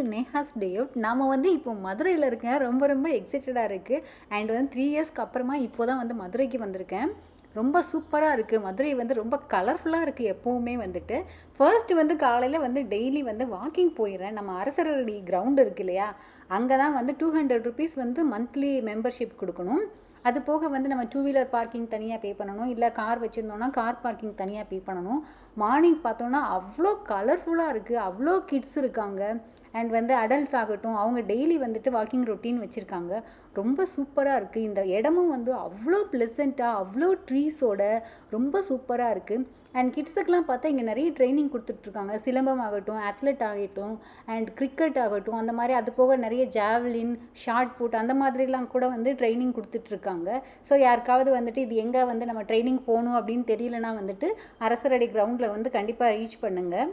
To Neha's day out நாம் வந்து இப்போ மதுரையில் இருக்கேன். ரொம்ப ரொம்ப எக்ஸைட்டடாக இருக்குது அண்ட் வந்து த்ரீ இயர்ஸ்க்கு அப்புறமா இப்போ தான் வந்து மதுரைக்கு வந்திருக்கேன். ரொம்ப சூப்பராக இருக்குது மதுரை வந்து ரொம்ப கலர்ஃபுல்லாக இருக்குது எப்போவுமே வந்துட்டு. ஃபர்ஸ்ட் வந்து காலையில் வந்து டெய்லி வந்து வாக்கிங் போயிடுறேன். நம்ம அரசரடி கிரவுண்ட் இருக்கு இல்லையா? அங்கே தான் வந்து டூ ஹண்ட்ரட் ருபீஸ் வந்து மந்த்லி மெம்பர்ஷிப் கொடுக்கணும். அது போக வந்து நம்ம டூ வீலர் பார்க்கிங் தனியாக பே பண்ணணும். இல்லை கார் வச்சுருந்தோம்னா கார் பார்க்கிங் தனியாக பே பண்ணணும். மார்னிங் பார்த்தோன்னா அவ்வளோ கலர்ஃபுல்லாக இருக்குது அவ்வளோ கிட்ஸ் இருக்காங்க. அண்ட் வந்து அடல்ட்ஸ் ஆகட்டும் அவங்க டெய்லி வந்துட்டு வாக்கிங் ரொட்டீன் வச்சுருக்காங்க. ரொம்ப சூப்பராக இருக்குது இந்த இடமும் வந்து அவ்வளோ ப்ளசண்ட்டாக அவ்வளோ ட்ரீஸோட ரொம்ப சூப்பராக இருக்குது அண்ட் கிட்ஸுக்கெலாம் பார்த்தா இங்கே நிறைய ட்ரைனிங் கொடுத்துட்ருக்காங்க சிலம்பம் ஆகட்டும் அத்லெட் ஆகட்டும் அண்ட் கிரிக்கெட் ஆகட்டும் அந்த மாதிரி அது போக நிறைய ஜாவ்லின் ஷார்ட் புட் அந்த மாதிரிலாம் கூட வந்து ட்ரைனிங் கொடுத்துட்ருக்காங்க ஸோ யாருக்காவது வந்துட்டு இது எங்கே வந்து நம்ம ட்ரைனிங் போகணும் அப்படின்னு தெரியலனா வந்துட்டு அரசரடி கிரவுண்டில் வந்து கண்டிப்பாக ரீச் பண்ணுங்கள்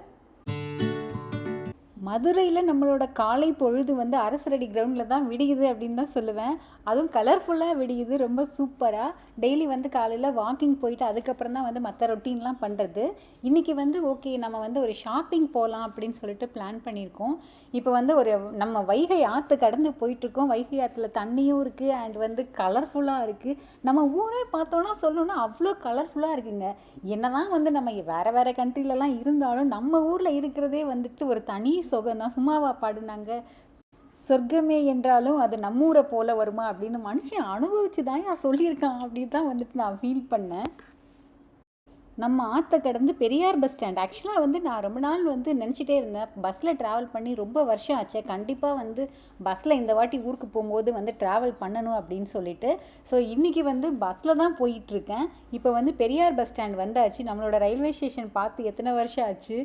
மதுரையில் நம்மளோட காலை பொழுது வந்து அரசரடி கிரவுண்டில் தான் விடியுது அப்படின்னு தான் சொல்லுவேன். அதுவும் கலர்ஃபுல்லாக விடியுது ரொம்ப சூப்பராக டெய்லி வந்து காலையில் வாக்கிங் போயிட்டு அதுக்கப்புறம் தான் வந்து மற்ற ரொட்டீன்லாம் பண்ணுறது இன்றைக்கி வந்து ஓகே நம்ம வந்து ஒரு ஷாப்பிங் போகலாம் அப்படின்னு சொல்லிட்டு பிளான் பண்ணியிருக்கோம். இப்போ வந்து ஒரு நம்ம வைகை ஆற்று கடந்து போயிட்டுருக்கோம். வைகை ஆற்றுல தண்ணியும் இருக்குது அண்ட் வந்து கலர்ஃபுல்லாக இருக்குது நம்ம ஊரே பார்த்தோன்னா சொல்லணும்னா அவ்வளோ கலர்ஃபுல்லாக இருக்குங்க. என்ன தான் வந்து நம்ம வேறு வேறு கண்ட்ரிலலாம் இருந்தாலும் நம்ம ஊரில் இருக்கிறதே வந்துட்டு ஒரு தனி சுகம் தான் சும்மாவா பாடுனாங்க. சொர்க்கமே என்றாலும் அது நம்மூரை போல வருமா அப்படின்னு மனுஷன் அனுபவிச்சு தான் சொல்லியிருக்கான் அப்படின்னு தான் வந்துட்டு நான் ஃபீல் பண்ணேன். நம்ம ஆற்ற கடந்து பெரியார் பஸ் ஸ்டாண்ட். ஆக்சுவலாக வந்து நான் ரொம்ப நாள் வந்து நினச்சிட்டே இருந்தேன். பஸ்ஸில் ட்ராவல் பண்ணி ரொம்ப வருஷம் ஆச்சு. கண்டிப்பாக வந்து பஸ்ஸில் இந்த வாட்டி ஊருக்கு போகும்போது வந்து ட்ராவல் பண்ணணும் அப்படின்னு சொல்லிட்டு. ஸோ இன்றைக்கி வந்து பஸ்ஸில் தான் போயிட்டுருக்கேன் இப்போ வந்து பெரியார் பஸ் ஸ்டாண்ட் வந்தாச்சு. நம்மளோட ரயில்வே ஸ்டேஷன் பார்த்து எத்தனை வருஷம் ஆச்சு.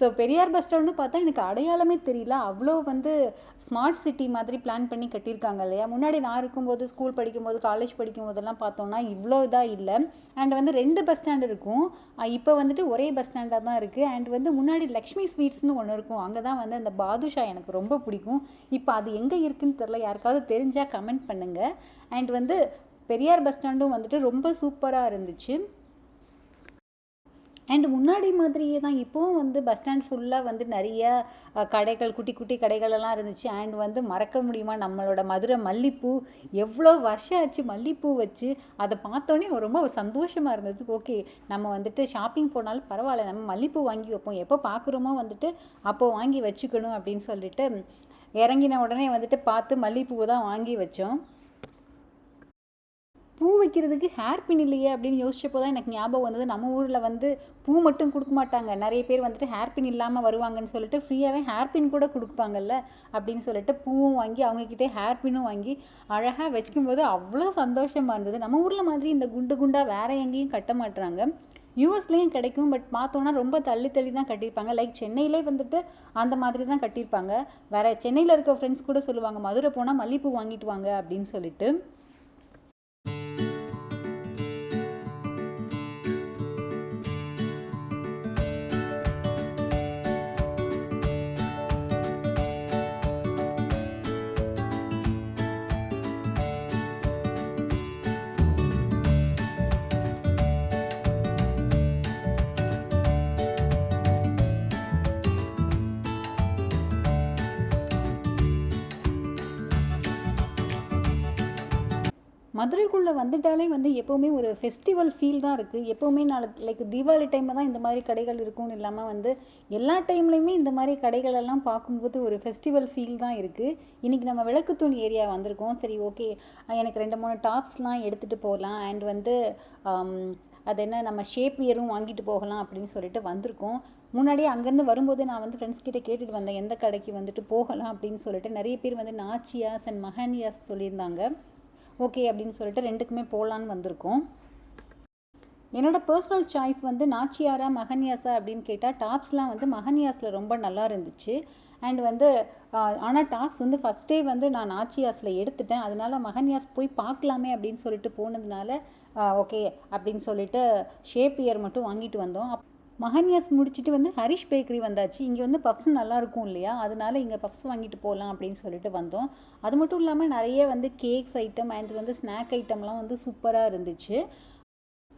ஸோ பெரியார் பஸ் ஸ்டாண்டு பார்த்தா எனக்கு அடையாளமே தெரியல. அவ்வளோ வந்து ஸ்மார்ட் சிட்டி மாதிரி பிளான் பண்ணி கட்டியிருக்காங்க இல்லையா? முன்னாடி நான் இருக்கும்போது ஸ்கூல் படிக்கும்போது காலேஜ் படிக்கும் போதெல்லாம் பார்த்தோம்னா இவ்வளோ இதாக இல்லை. அண்ட் வந்து ரெண்டு பஸ் ஸ்டாண்ட் இருக்கும். இப்போ வந்துட்டு ஒரே பஸ் ஸ்டாண்டாக தான் இருக்குது அண்ட் வந்து முன்னாடி லக்ஷ்மி ஸ்வீட்ஸ்னு ஒன்று இருக்கும். அங்கே தான் வந்து அந்த பாதுஷா எனக்கு ரொம்ப பிடிக்கும். இப்போ அது எங்கே இருக்குன்னு தெரில யாருக்காவது தெரிஞ்சால் கமெண்ட் பண்ணுங்கள் அண்ட் வந்து பெரியார் பஸ் ஸ்டாண்டும் வந்துட்டு ரொம்ப சூப்பராக இருந்துச்சு. அண்ட் முன்னாடி மாதிரியே தான் இப்போவும் வந்து பஸ் ஸ்டாண்ட் ஃபுல்லாக வந்து நிறைய கடைகள் குட்டி குட்டி கடைகளெல்லாம் இருந்துச்சு. அண்ட் வந்து மறக்க முடியுமா? நம்மளோட மதுரை மல்லிப்பூ எவ்வளோ வருஷம் ஆச்சு மல்லிப்பூ வச்சு அதை பார்த்தோன்னே ரொம்ப சந்தோஷமாக இருந்தது. ஓகே நம்ம வந்துட்டு ஷாப்பிங் போனாலும் பரவாயில்ல நம்ம மல்லிப்பூ வாங்கி வைப்போம். எப்போ பார்க்குறோமோ வந்துட்டு அப்போது வாங்கி வச்சுக்கணும் அப்படின்னு சொல்லிட்டு இறங்கின உடனே வந்துட்டு பார்த்து மல்லிப்பூ தான் வாங்கி வச்சோம். பூ வைக்கிறதுக்கு ஹேர் பின் இல்லையே அப்படின்னு யோசிச்சப்போ தான் எனக்கு ஞாபகம் வந்தது. நம்ம ஊரில் வந்து பூ மட்டும் கொடுக்க மாட்டாங்க. நிறைய பேர் வந்துட்டு ஹேர் பின் இல்லாமல் வருவாங்கன்னு சொல்லிட்டு ஃப்ரீயாகவே ஹேர் பின் கூட கொடுப்பாங்கல்ல அப்படின்னு சொல்லிட்டு பூவும் வாங்கி அவங்கக்கிட்டே ஹேர் பின்னும் வாங்கி அழகாக வச்சுக்கும்போது அவ்வளோ சந்தோஷமாக இருந்தது. நம்ம ஊரில் மாதிரி இந்த குண்டு குண்டாக வேறு எங்கேயும் கட்ட மாட்டுறாங்க யூஎஸ்லேயும் கிடைக்கும் பட் பார்த்தோன்னா ரொம்ப தள்ளி தள்ளி தான் கட்டியிருப்பாங்க. லைக் சென்னையிலே வந்துட்டு அந்த மாதிரி தான் கட்டியிருப்பாங்க. வேறு சென்னையில் இருக்க ஃப்ரெண்ட்ஸ் கூட சொல்லுவாங்க மதுரை போனால் மல்லிப்பூ வாங்கிட்டு வாங்க அப்படின்னு சொல்லிட்டு. மதுரைக்குள்ளே வந்துட்டாலே வந்து எப்போவுமே ஒரு ஃபெஸ்டிவல் ஃபீல் தான் இருக்குது எப்போவுமே நாளைக்கு லைக் தீபாவளி டைமில் தான் இந்த மாதிரி கடைகள் இருக்கும்னு இல்லாமல் வந்து எல்லா டைம்லையுமே இந்த மாதிரி கடைகள் எல்லாம் பார்க்கும்போது ஒரு ஃபெஸ்டிவல் ஃபீல் தான் இருக்குது இன்றைக்கி நம்ம விளக்கு ஏரியா வந்திருக்கோம். சரி ஓகே எனக்கு ரெண்டு மூணு டாப்ஸ்லாம் எடுத்துகிட்டு போகலாம். அண்ட் வந்து அது என்ன நம்ம ஷேப் இயரும் வாங்கிட்டு போகலாம் அப்படின்னு சொல்லிட்டு வந்திருக்கோம். முன்னாடியே அங்கேருந்து வரும்போது நான் வந்து ஃப்ரெண்ட்ஸ் கிட்டே கேட்டுட்டு வந்தேன். எந்த கடைக்கு வந்துட்டு போகலாம் அப்படின்னு சொல்லிட்டு நிறைய பேர் வந்து நாச்சியாஸ் அண்ட் மஹானியாஸ் சொல்லியிருந்தாங்க. ஓகே அப்படின்னு சொல்லிட்டு ரெண்டுக்குமே போகலான்னு வந்திருக்கோம். என்னோடய பர்சனல் சாய்ஸ் வந்து நாச்சியாரா மகன்யாசா அப்படின்னு கேட்டால் டாப்ஸ்லாம் வந்து மகன்யாஸில் ரொம்ப நல்லா இருந்துச்சு. அண்ட் வந்து ஆனால் டாப்ஸ் வந்து ஃபஸ்ட்டே வந்து நான் நாச்சியாஸில் எடுத்துட்டேன். அதனால் மகன்யாஸ் போய் பார்க்கலாமே அப்படின்னு சொல்லிட்டு போனதுனால ஓகே அப்படின்னு சொல்லிட்டு ஷேப் இயர் மட்டும் வாங்கிட்டு வந்தோம். மகன்யாஸ் முடிச்சுட்டு வந்து ஹரிஷ் பேக்கரி வந்தாச்சு. இங்கே வந்து பஃப்ஸ் நல்லாயிருக்கும் இல்லையா? அதனால இங்கே பஃப்ஸ் வாங்கிட்டு போகலாம் அப்படின்னு சொல்லிட்டு வந்தோம். அது மட்டும் இல்லாமல் நிறைய வந்து கேக்ஸ் ஐட்டம் அண்ட் வந்து ஸ்நாக் ஐட்டம்லாம் வந்து சூப்பராக இருந்துச்சு.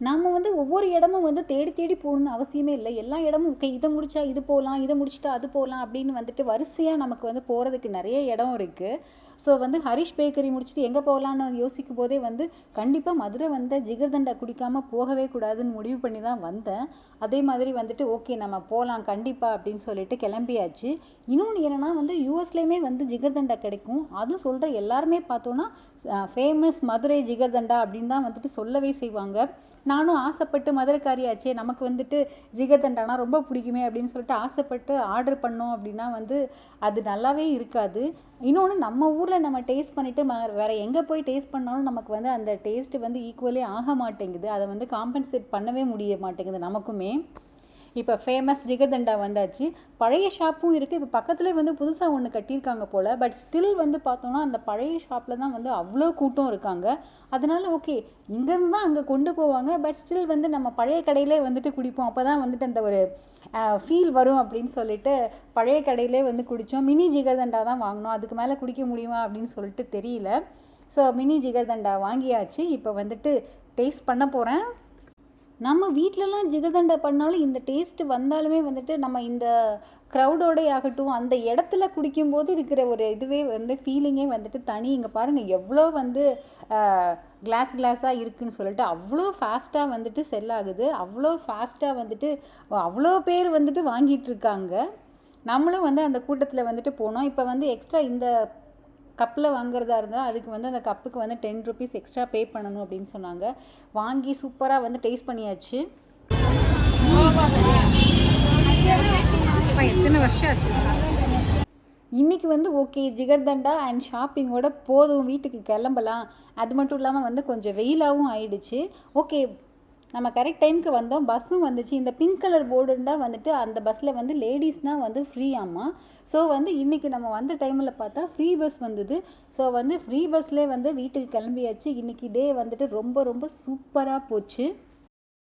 நாம் வந்து ஒவ்வொரு இடமும் வந்து தேடி தேடி போகணும்னு அவசியமே இல்லை. எல்லா இடமும் ஓகே இதை முடித்தா இது போகலாம் இதை முடிச்சிட்டா அது போகலாம் அப்படின்னு வந்துட்டு வரிசையாக நமக்கு வந்து போகிறதுக்கு நிறைய இடம் இருக்குது ஸோ வந்து ஹரிஷ் பேக்கரி முடிச்சுட்டு எங்கே போகலான்னு யோசிக்கும் போதே வந்து கண்டிப்பாக மதுரை வந்த ஜிகர்தண்டா குடிக்காமல் போகவே கூடாதுன்னு முடிவு பண்ணி தான் வந்தேன். அதே மாதிரி வந்துட்டு ஓகே நம்ம போகலாம் கண்டிப்பாக அப்படின்னு சொல்லிட்டு கிளம்பியாச்சு. இன்னொன்று என்னென்னா வந்து யூஎஸ்லேயுமே வந்து ஜிகர்தண்டா கிடைக்கும். அதுவும் சொல்கிற எல்லாருமே பார்த்தோன்னா ஃபேமஸ் மதுரை ஜிகர்தண்டா அப்படின்னு தான் வந்துட்டு சொல்லவே செய்வாங்க. நானும் ஆசைப்பட்டு மதுரைக்காரியாச்சே நமக்கு வந்துட்டு ஜிகர்தண்டானா ரொம்ப பிடிக்குமே அப்படின்னு சொல்லிட்டு ஆசைப்பட்டு ஆர்டர் பண்ணோம் அப்படின்னா வந்து அது நல்லாவே இருக்காது. இன்னொன்று நம்ம ஊரில் நம்ம டேஸ்ட் பண்ணிவிட்டு ம வேறு எங்கே போய் டேஸ்ட் பண்ணாலும் நமக்கு வந்து அந்த டேஸ்ட்டு வந்து ஈக்குவலே ஆக மாட்டேங்குது. அதை வந்து காம்பன்சேட் பண்ணவே முடிய மாட்டேங்குது நமக்குமே. இப்போ ஃபேமஸ் ஜிகர்தண்டா வந்தாச்சு. பழைய ஷாப்பும் இருக்குது இப்போ பக்கத்துலேயே வந்து புதுசாக ஒன்று கட்டியிருக்காங்க போல். பட் ஸ்டில் வந்து பார்த்தோன்னா அந்த பழைய ஷாப்பில் தான் வந்து அவ்வளோ கூட்டம் இருக்காங்க. அதனால ஓகே இங்கேருந்து தான் அங்கே கொண்டு போவாங்க. பட் ஸ்டில் வந்து நம்ம பழைய கடையிலே வந்துட்டு குடிப்போம். அப்போ தான் வந்துட்டு அந்த ஒரு ஃபீல் வரும் அப்படின்னு சொல்லிட்டு பழைய கடையிலே வந்து குடித்தோம் மினி ஜிகர்தண்டா தான் வாங்கினோம். அதுக்கு மேலே குடிக்க முடியுமா அப்படின்னு சொல்லிட்டு தெரியல. ஸோ மினி ஜிகர்தண்டா வாங்கியாச்சு. இப்போ வந்துட்டு டேஸ்ட் பண்ண போகிறேன் நம்ம வீட்டிலலாம் ஜிகர்தண்டா பண்ணாலும் இந்த டேஸ்ட்டு வந்தாலுமே வந்துட்டு நம்ம இந்த க்ரௌடோடே ஆகட்டும் அந்த இடத்துல குடிக்கும்போது இருக்கிற ஒரு இதுவே வந்து ஃபீலிங்கே வந்துட்டு தனி. இங்கே பாருங்கள் எவ்வளோ வந்து கிளாஸ் கிளாஸாக இருக்குதுன்னு சொல்லிட்டு அவ்வளோ ஃபாஸ்ட்டாக வந்துட்டு செல் ஆகுது. அவ்வளோ ஃபாஸ்ட்டாக வந்துட்டு அவ்வளோ பேர் வந்துட்டு வாங்கிட்டு இருக்காங்க. நம்மளும் வந்து அந்த கூட்டத்தில் வந்துட்டு போனோம். இப்போ வந்து எக்ஸ்ட்ரா இந்த கப்பில் வாங்குறதா இருந்தால் அதுக்கு வந்து அந்த கப்புக்கு வந்து டென் ருபீஸ் எக்ஸ்ட்ரா பே பண்ணணும் அப்படின்னு சொன்னாங்க. வாங்கி சூப்பராக வந்து டேஸ்ட் பண்ணியாச்சு. எத்தனை வருஷம் ஆச்சு? இன்றைக்கி வந்து ஓகே ஜிகர்தண்டா அண்ட் ஷாப்பிங்கோட போதும் வீட்டுக்கு கிளம்பலாம். அது மட்டும் இல்லாமல் வந்து கொஞ்சம் வெயிலாகவும் ஆயிடுச்சு. ஓகே நம்ம கரெக்ட் டைமுக்கு வந்தோம். பஸ்ஸும் வந்துச்சு. இந்த பிங்க் கலர் போர்டு இருந்தால் வந்துட்டு அந்த பஸ்ஸில் வந்து லேடிஸ்னால் வந்து ஃப்ரீ ஆமாம் ஸோ வந்து இன்றைக்கி நம்ம வந்த டைமில் பார்த்தா ஃப்ரீ பஸ் வந்தது. ஸோ வந்து ஃப்ரீ பஸ்லேயே வந்து வீட்டுக்கு கிளம்பியாச்சு. இன்றைக்கி டே வந்துட்டு ரொம்ப ரொம்ப சூப்பராக போச்சு.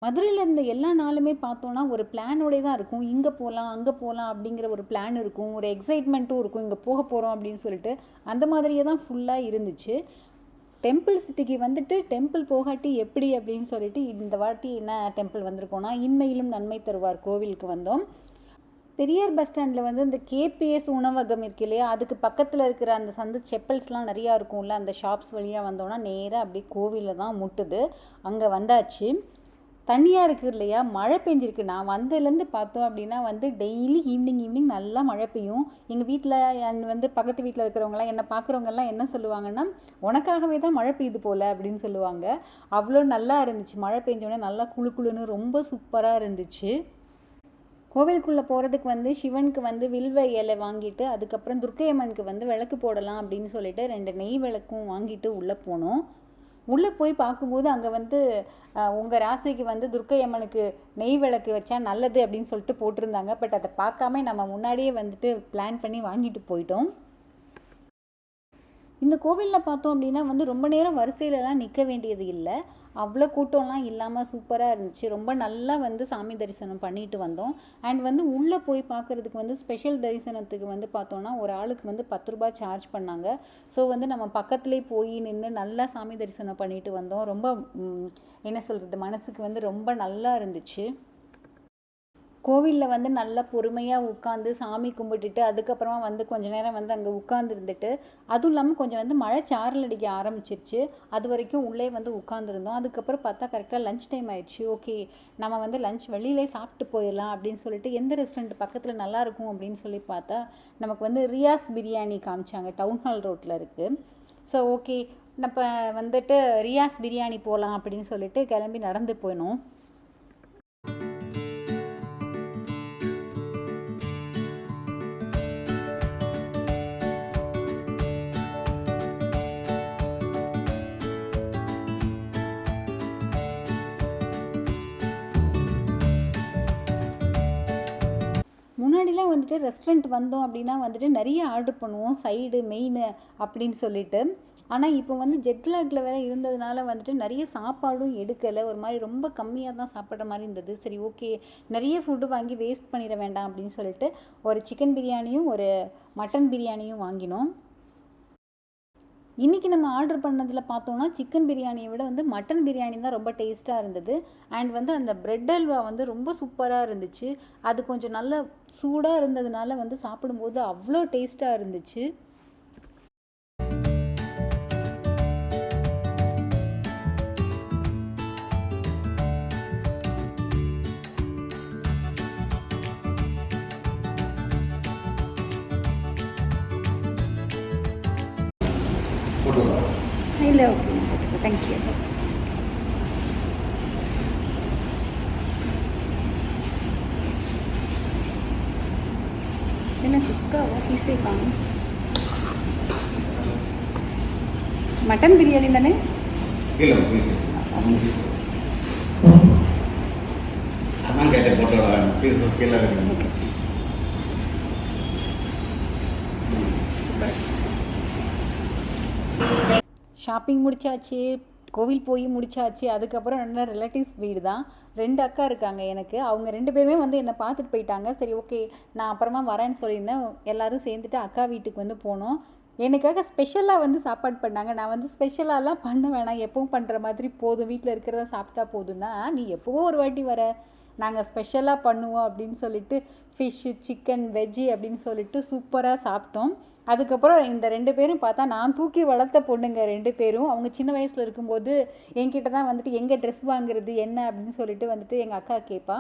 மதுரையில் இருந்த எல்லா நாளுமே பார்த்தோன்னா ஒரு பிளானோடே தான் இருக்கும். இங்கே போகலாம் அங்கே போகலாம் அப்படிங்கிற ஒரு பிளான் இருக்கும். ஒரு எக்ஸைட்மெண்ட்டும் இருக்கும். இங்கே போக போகிறோம் அப்படின்னு சொல்லிட்டு அந்த மாதிரியே தான் ஃபுல்லாக இருந்துச்சு. டெம்பிள் சிட்டிக்கு வந்துட்டு டெம்பிள் போகாட்டி எப்படி அப்படின்னு சொல்லிட்டு இந்த வாட்டி என்ன டெம்பிள் வந்திருக்கோன்னா இன்மையிலும் நன்மை தருவார் கோவிலுக்கு வந்தோம். பெரியார் பஸ் ஸ்டாண்டில் வந்து இந்த கேபிஎஸ் உணவகம் இருக்கு இல்லையா? அதுக்கு பக்கத்தில் இருக்கிற அந்த சந்து செப்பல்ஸ்லாம் நிறையா இருக்கும்ல அந்த ஷாப்ஸ் வழியாக வந்தோன்னா நேராக அப்படியே கோவிலில் தான் முட்டுது. அங்கே வந்தாச்சு. தண்ணியாக இருக்குது இல்லையா? மழை பெஞ்சிருக்கு. நான் வந்ததுலேருந்து பார்த்தோம் அப்படின்னா வந்து டெய்லி ஈவினிங் ஈவினிங் நல்லா மழை பெய்யும். எங்கள் வீட்டில் வந்து பக்கத்து வீட்டில் இருக்கிறவங்களாம் என்னை பார்க்குறவங்கெல்லாம் என்ன சொல்லுவாங்கன்னா உனக்காகவே தான் மழை பெய்யுது போல் அப்படின்னு சொல்லுவாங்க. அவ்வளோ நல்லா இருந்துச்சு. மழை பெஞ்சோடனே நல்லா குழு குழுன்னு ரொம்ப சூப்பராக இருந்துச்சு. கோவிலுக்குள்ளே போகிறதுக்கு வந்து சிவனுக்கு வந்து வில்வ இலை வாங்கிட்டு அதுக்கப்புறம் துர்க்கையம்மனுக்கு வந்து விளக்கு போடலாம் அப்படின்னு சொல்லிட்டு ரெண்டு நெய் விளக்கும் வாங்கிட்டு உள்ளே போனோம். உள்ளே போய் பார்க்கும்போது அங்கே வந்து உங்கள் ராசிக்கு வந்து துர்க்கை அம்மனுக்கு நெய் விளக்கு வச்சா நல்லது அப்படின்னு சொல்லிட்டு போட்டிருந்தாங்க. பட் அதை பார்க்காம நம்ம முன்னாடியே வந்துட்டு பிளான் பண்ணி வாங்கிட்டு போயிட்டோம். இந்த கோவிலில் பார்த்தோம் அப்படின்னா வந்து ரொம்ப நேரம் வரிசையிலலாம் நிற்க வேண்டியது இல்லை. அவ்வளோ கூட்டம்லாம் இல்லாமல் சூப்பராக இருந்துச்சு. ரொம்ப நல்லா வந்து சாமி தரிசனம் பண்ணிட்டு வந்தோம். அண்ட் வந்து உள்ளே போய் பார்க்குறதுக்கு வந்து ஸ்பெஷல் தரிசனத்துக்கு வந்து பார்த்தோன்னா ஒரு ஆளுக்கு வந்து பத்து ரூபாய் சார்ஜ் பண்ணாங்க. ஸோ வந்து நம்ம பக்கத்துலேயே போய் நின்று நல்லா சாமி தரிசனம் பண்ணிட்டு வந்தோம். ரொம்ப என்ன சொல்கிறது மனசுக்கு வந்து ரொம்ப நல்லா இருந்துச்சு. கோவிலில் வந்து நல்லா பொறுமையாக உட்காந்து சாமி கும்பிட்டுட்டு அதுக்கப்புறமா வந்து கொஞ்ச நேரம் வந்து அங்கே உட்காந்து இருந்துட்டு அதுவும் இல்லாமல் கொஞ்சம் வந்து மழை சாரல் அடிக்க ஆரம்பிச்சிருச்சு. அது வரைக்கும் உள்ளே வந்து உட்காந்துருந்தோம் அதுக்கப்புறம் பார்த்தா கரெக்டாக லஞ்ச் டைம் ஆயிடுச்சு. ஓகே நம்ம வந்து லஞ்ச் வெளியிலே சாப்பிட்டு போயிடலாம் அப்படின்னு சொல்லிட்டு எந்த ரெஸ்டாரண்ட் பக்கத்தில் நல்லாயிருக்கும் அப்படின்னு சொல்லி பார்த்தா நமக்கு வந்து ரியாஸ் பிரியாணி காமிச்சாங்க. டவுன் ஹால் ரோட்டில் இருக்குது ஸோ ஓகே நம்ம வந்துட்டு ரியாஸ் பிரியாணி போகலாம் அப்படின்னு சொல்லிட்டு கிளம்பி நடந்து போயினோம் வந்துட்டு ரெஸ்டாரண்ட் வந்தோம் அப்படின்னா வந்துட்டு நிறைய ஆர்டர் பண்ணுவோம். சைடு மெயின் அப்படின்னு சொல்லிட்டு. ஆனால் இப்போ வந்து ஜெட்லாகில் வேறு இருந்ததுனால வந்துட்டு நிறைய சாப்பாடும் எடுக்கலை. ஒரு மாதிரி ரொம்ப கம்மியாக தான் சாப்பிட்ற மாதிரி இருந்தது. சரி ஓகே நிறைய ஃபுட்டு வாங்கி வேஸ்ட் பண்ணிட வேண்டாம் அப்படின்னு சொல்லிட்டு ஒரு சிக்கன் பிரியாணியும் ஒரு மட்டன் பிரியாணியும் வாங்கினோம். இன்றைக்கி நம்ம ஆர்டர் பண்ணதில் பார்த்தோன்னா சிக்கன் பிரியாணியை விட வந்து மட்டன் பிரியாணி தான் ரொம்ப டேஸ்ட்டாக இருந்தது. அண்ட் வந்து அந்த பிரெட் அல்வா வந்து ரொம்ப சூப்பராக இருந்துச்சு. அது கொஞ்சம் நல்ல சூடாக இருந்ததுனால வந்து சாப்பிடும்போது அவ்வளோ டேஸ்ட்டாக இருந்துச்சு. இல்லை ஓகே தேங்க்யூ என்ன குஸ்காவா பீஸே காணும் மட்டன் பிரியாணி தானே இல்லை ப்ளீஸ் அதான் கேட்டேன் போட்டோ பீசஸ் கீழே இருக்கு ஷாப்பிங் முடிச்சாச்சு கோவில் போய் முடிச்சாச்சு அதுக்கப்புறம் என்ன ரிலேட்டிவ்ஸ் வீடு தான் ரெண்டு அக்கா இருக்காங்க எனக்கு. அவங்க ரெண்டு பேருமே வந்து என்னை பார்த்துட்டு போயிட்டாங்க. சரி ஓகே நான் அப்புறமா வரேன்னு சொல்லியிருந்தேன். எல்லாரும் சேர்ந்துட்டு அக்கா வீட்டுக்கு வந்து போனோம். எனக்காக ஸ்பெஷலாக வந்து சாப்பாடு பண்ணாங்க. நான் வந்து ஸ்பெஷலாலாம் பண்ண வேணாம். எப்பவும் பண்ணுற மாதிரி போதும். வீட்டில் இருக்கிறத சாப்பிட்டா போதும்னா நீ எப்போவோ ஒரு வாட்டி வர. நாங்கள் ஸ்பெஷலாக பண்ணுவோம் அப்படின்னு சொல்லிட்டு ஃபிஷ்ஷு சிக்கன் வெஜ்ஜி அப்படின்னு சொல்லிட்டு சூப்பராக சாப்பிட்டோம். அதுக்கப்புறம் இந்த ரெண்டு பேரும் பார்த்தா நான் தூக்கி வளர்த்த பொண்ணுங்க ரெண்டு பேரும். அவங்க சின்ன வயசில் இருக்கும்போது என்கிட்ட தான் வந்துட்டு எங்கே ட்ரெஸ் வாங்குறது என்ன அப்படின்னு சொல்லிட்டு வந்துட்டு எங்கள் அக்கா கேட்பா.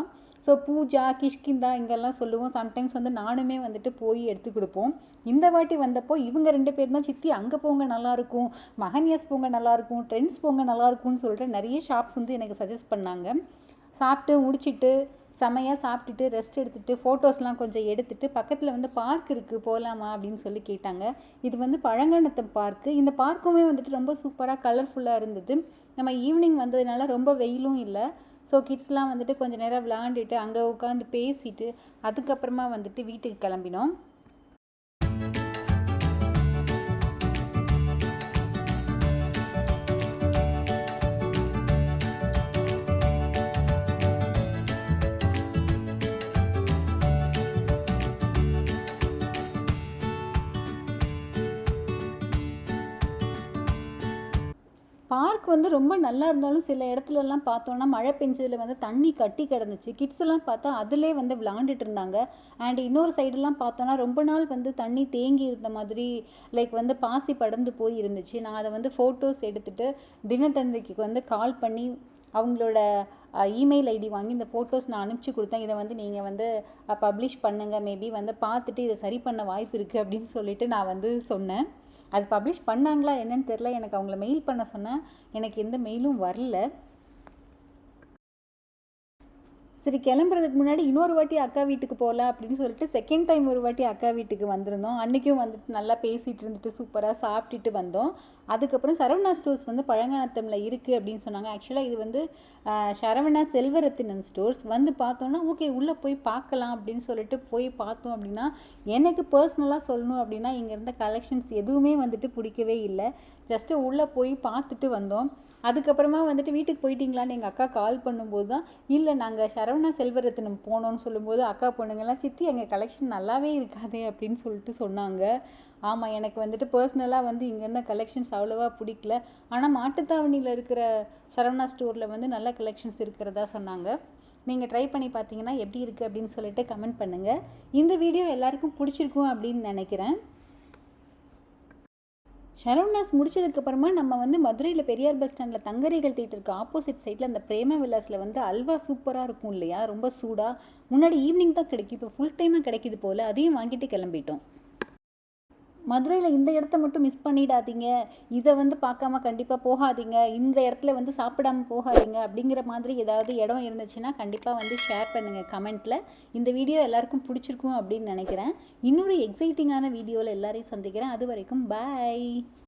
ஸோ பூஜா கிஷ்கிந்தா இங்கெல்லாம் சொல்லுவோம். சம்டைம்ஸ் வந்து நானுமே வந்துட்டு போய் எடுத்து கொடுப்போம். இந்த வாட்டி வந்தப்போ இவங்க ரெண்டு பேர் தான் சித்தி அங்கே போங்க நல்லாயிருக்கும் மகன்யாஸ் போங்க நல்லாயிருக்கும் ட்ரெண்ட்ஸ் போங்க நல்லாயிருக்கும்னு சொல்லிட்டு நிறைய ஷாப்ஸ் வந்து எனக்கு சஜஸ்ட் பண்ணாங்க. சாப்பிட்டு முடிச்சுட்டு செமையாக சாப்பிட்டுட்டு ரெஸ்ட் எடுத்துகிட்டு ஃபோட்டோஸ்லாம் கொஞ்சம் எடுத்துகிட்டு பக்கத்தில் வந்து பார்க் இருக்குது போகலாமா அப்படின்னு சொல்லி கேட்டாங்க. இது வந்து பழங்கணத்து பார்க்கு இந்த பார்க்குமே வந்துட்டு ரொம்ப சூப்பராக கலர்ஃபுல்லாக இருந்தது. நம்ம ஈவினிங் வந்ததுனால ரொம்ப வெயிலும் இல்லை. ஸோ கிட்ஸ்லாம் வந்துட்டு கொஞ்சம் நேரம் விளாண்டுட்டு அங்கே உட்காந்து பேசிட்டு அதுக்கப்புறமா வந்துட்டு வீட்டுக்கு கிளம்பினோம். பார்க் வந்து ரொம்ப நல்லா இருந்தாலும் சில இடத்துலலாம் பார்த்தோன்னா மழை பெஞ்சதில் வந்து தண்ணி கட்டி கிடந்துச்சு. கிட்ஸ் எல்லாம் பார்த்தா அதிலே வந்து விளாண்டுட்டு இருந்தாங்க. அண்ட் இன்னொரு சைடெல்லாம் பார்த்தோன்னா ரொம்ப நாள் வந்து தண்ணி தேங்கி இருந்த மாதிரி லைக் வந்து பாசி படர்ந்து போய் இருந்துச்சு. நான் அதை வந்து ஃபோட்டோஸ் எடுத்துகிட்டு தினத்தந்தைக்கு வந்து கால் பண்ணி அவங்களோட இமெயில் ஐடி வாங்கி இந்த ஃபோட்டோஸ் நான் அனுப்பிச்சி கொடுத்தேன். இதை வந்து நீங்கள் வந்து பப்ளிஷ் பண்ணுங்கள் மேபி வந்து பார்த்துட்டு இதை சரி பண்ண வாய்ப்பு இருக்குது அப்படின்னு சொல்லிட்டு நான் வந்து சொன்னேன். அது பப்ளிஷ் பண்ணாங்களா என்னன்னு தெரில எனக்கு அவங்கள மெயில் பண்ண சொன்னேன் எனக்கு எந்த மெயிலும் வரல. சரி கிளம்புறதுக்கு முன்னாடி இன்னொரு வாட்டி அக்கா வீட்டுக்கு போகலாம் அப்படின்னு சொல்லிட்டு செகண்ட் டைம் ஒரு வாட்டி அக்கா வீட்டுக்கு வந்திருந்தோம். அன்றைக்கும் வந்துட்டு நல்லா பேசிகிட்டு இருந்துட்டு சூப்பராக சாப்பிட்டுட்டு வந்தோம். அதுக்கப்புறம் சரவணா ஸ்டோர்ஸ் வந்து பழங்கானத்தமில் இருக்குது அப்படின்னு சொன்னாங்க. ஆக்சுவலாக இது வந்து சரவணா செல்வரத்தினம் ஸ்டோர்ஸ் வந்து பார்த்தோன்னா ஓகே உள்ளே போய் பார்க்கலாம் அப்படின்னு சொல்லிட்டு போய் பார்த்தோம் அப்படின்னா எனக்கு பர்சனலாக சொல்லணும் அப்படின்னா இங்கே இருந்த கலெக்ஷன்ஸ் எதுவுமே வந்துட்டு பிடிக்கவே இல்லை. ஜஸ்ட்டு உள்ளே போய் பார்த்துட்டு வந்தோம். அதுக்கப்புறமா வந்துட்டு வீட்டுக்கு போயிட்டீங்களான்னு எங்கள் அக்கா கால் பண்ணும்போது தான் இல்லை நாங்கள் சரவணா செல்வரத்தினம் போனோம்னு சொல்லும்போது அக்கா பொண்ணுங்கெல்லாம் சித்தி எங்கள் கலெக்ஷன் நல்லாவே இருக்காதே அப்படின்னு சொல்லிட்டு சொன்னாங்க. ஆமாம் எனக்கு வந்துட்டு பர்சனலாக வந்து இங்கே இருந்த கலெக்ஷன்ஸ் அவ்வளோவா பிடிக்கல. ஆனால் மாட்டுத்தாவணியில் இருக்கிற சரவணா ஸ்டோரில் வந்து நல்ல கலெக்ஷன்ஸ் இருக்கிறதா சொன்னாங்க. நீங்கள் ட்ரை பண்ணி பார்த்தீங்கன்னா எப்படி இருக்குது அப்படின்னு சொல்லிட்டு கமெண்ட் பண்ணுங்கள் இந்த வீடியோ எல்லாருக்கும் பிடிச்சிருக்கும் அப்படின்னு நினைக்கிறேன். ஷரவணாஸ் முடிச்சதுக்கப்புறமா நம்ம வந்து மதுரையில் பெரியார் பஸ் ஸ்டாண்டில் தங்கரைகள் தேட்டருக்கு ஆப்போசிட் சைடில் அந்த பிரேம விலாஸில் வந்து அல்வா சூப்பராக இருக்கும் இல்லையா? ரொம்ப சூடாக முன்னாடி ஈவினிங் தான் கிடைக்கும். இப்போ ஃபுல் டைமாக கிடைக்கிது போல். அதையும் வாங்கிட்டு கிளம்பிட்டோம். மதுரையில் இந்த இடத்த மட்டும் மிஸ் பண்ணிடாதீங்க. இதை வந்து பார்க்காம கண்டிப்பாக போகாதீங்க. இந்த இடத்துல வந்து சாப்பிடாம போகாதீங்க அப்படிங்கிற மாதிரி ஏதாவது இடம் இருந்துச்சுன்னா கண்டிப்பாக வந்து ஷேர் பண்ணுங்கள் கமெண்ட்டில் இந்த வீடியோ எல்லாருக்கும் பிடிச்சிருக்கும் அப்படின்னு நினைக்கிறேன். இன்னொரு எக்ஸைட்டிங்கான வீடியோவில் எல்லாரையும் சந்திக்கிறேன். அது வரைக்கும் பாய்